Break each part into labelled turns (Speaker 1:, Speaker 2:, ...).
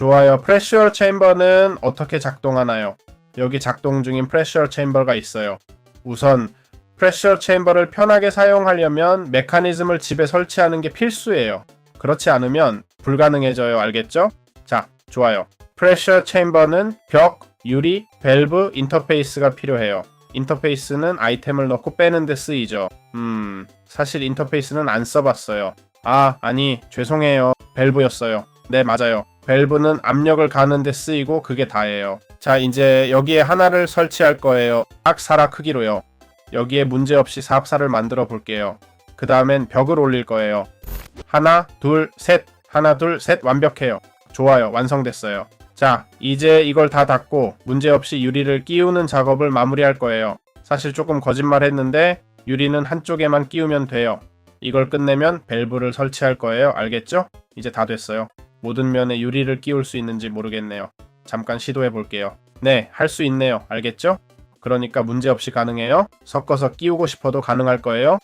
Speaker 1: 좋아요. 프레셔 챔버는 어떻게 작동하나요? 여기 작동 중인 프레셔 챔버가 있어요. 우선 프레셔 챔버를 편하게 사용하려면 메커니즘을 집에 설치하는 게 필수예요. 그렇지 않으면 불가능해져요. 알겠죠? 자, 좋아요. 프레셔 챔버는 벽, 유리, 밸브, 인터페이스가 필요해요. 인터페이스는 아이템을 넣고 빼는 데 쓰이죠. 음, 사실 인터페이스는 안 써봤어요. 아, 아니, 죄송해요. 밸브였어요. 네, 맞아요. 밸브는 압력을 가는 데 쓰이고 그게 다예요. 자, 이제 여기에 하나를 설치할 거예요. 사각사라 크기로요. 여기에 문제없이 사업사를 만들어 볼게요. 그 다음엔 벽을 올릴 거예요. 하나, 둘, 셋. 하나, 둘, 셋. 완벽해요. 좋아요. 완성됐어요. 자, 이제 이걸 다 닫고 문제없이 유리를 끼우는 작업을 마무리할 거예요. 사실 조금 거짓말 했는데 유리는 한쪽에만 끼우면 돼요. 이걸 끝내면 밸브를 설치할 거예요. 알겠죠? 이제 다 됐어요. 모든 면에 유리를 끼울 수 있는지 모르겠네요. 잠깐 시도해 볼게요. 네, 할 수 있네요. 알겠죠? 그러니까 문제없이 가능해요. 섞어서 끼우고 싶어도 가능할 거예요.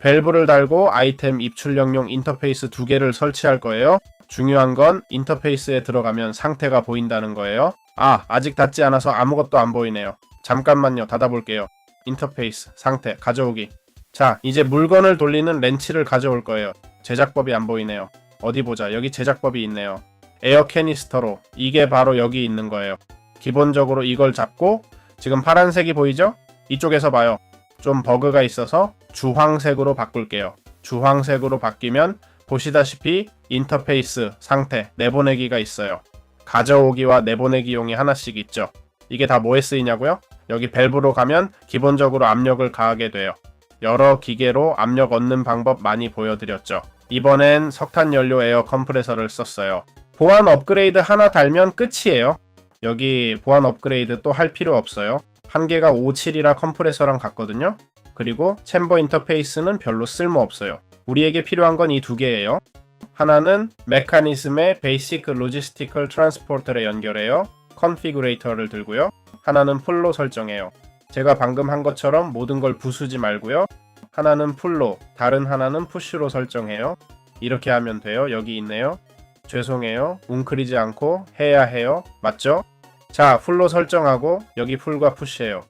Speaker 1: 밸브를 달고 아이템 입출력용 인터페이스 두 개를 설치할 거예요. 중요한 건 인터페이스에 들어가면 상태가 보인다는 거예요. 아, 아직 닫지 않아서 아무것도 안 보이네요. 잠깐만요. 닫아볼게요. 인터페이스, 상태, 가져오기. 자, 이제 물건을 돌리는 렌치를 가져올 거예요. 제작법이 안 보이네요. 어디 보자. 여기 제작법이 있네요. 에어 캐니스터로. 이게 바로 여기 있는 거예요. 기본적으로 이걸 잡고 지금 파란색이 보이죠? 이쪽에서 봐요. 좀 버그가 있어서 주황색으로 바꿀게요. 주황색으로 바뀌면 보시다시피 인터페이스 상태 내보내기가 있어요. 가져오기와 내보내기용이 하나씩 있죠. 이게 다 뭐에 쓰이냐고요? 여기 밸브로 가면 기본적으로 압력을 가하게 돼요. 여러 기계로 압력 얻는 방법 많이 보여드렸죠. 이번엔 석탄 연료 에어 컴프레서를 썼어요. 보안 업그레이드 하나 달면 끝이에요. 여기 보안 업그레이드 또 할 필요 없어요. 한 개가 57이라 컴프레서랑 같거든요. 그리고 챔버 인터페이스는 별로 쓸모 없어요. 우리에게 필요한 건 이 두 개예요. 하나는 메커니즘의 베이식 로지스티컬 트랜스포터를 연결해요. 컨피그레이터를 들고요. 하나는 풀로 설정해요. 제가 방금 한 것처럼 모든 걸 부수지 말고요. 하나는 풀로, 다른 하나는 푸쉬로 설정해요. 이렇게 하면 돼요. 여기 있네요. 죄송해요. 웅크리지 않고 해야 해요. 맞죠? 자, 풀로 설정하고 여기 풀과 푸쉬예요.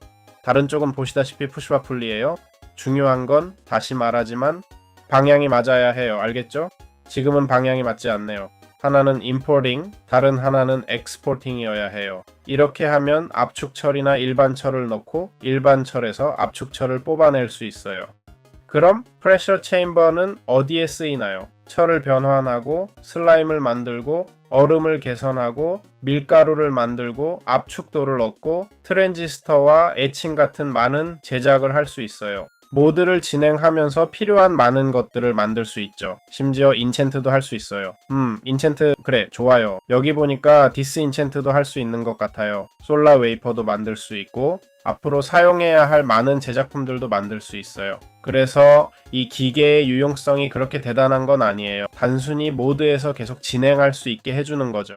Speaker 1: 다른 쪽은 보시다시피 푸쉬와 풀이에요. 중요한 건 다시 말하지만 방향이 맞아야 해요. 알겠죠? 지금은 방향이 맞지 않네요. 하나는 importing, 다른 하나는 exporting이어야 해요. 이렇게 하면 압축 철이나 일반 철을 넣고 일반 철에서 압축 철을 뽑아낼 수 있어요. 그럼 프레셔 체인버는 어디에 쓰이나요? 철을 변환하고 슬라임을 만들고 얼음을 개선하고 밀가루를 만들고 압축도를 얻고 트랜지스터와 에칭 같은 많은 제작을 할 수 있어요. 모드를 진행하면서 필요한 많은 것들을 만들 수 있죠. 심지어 인챈트도 할 수 있어요. 음, 인챈트 그래 좋아요. 여기 보니까 디스 인챈트도 할 수 있는 것 같아요. 솔라 웨이퍼도 만들 수 있고 앞으로 사용해야 할 많은 제작품들도 만들 수 있어요. 그래서 이 기계의 유용성이 그렇게 대단한 건 아니에요. 단순히 모드에서 계속 진행할 수 있게 해주는 거죠.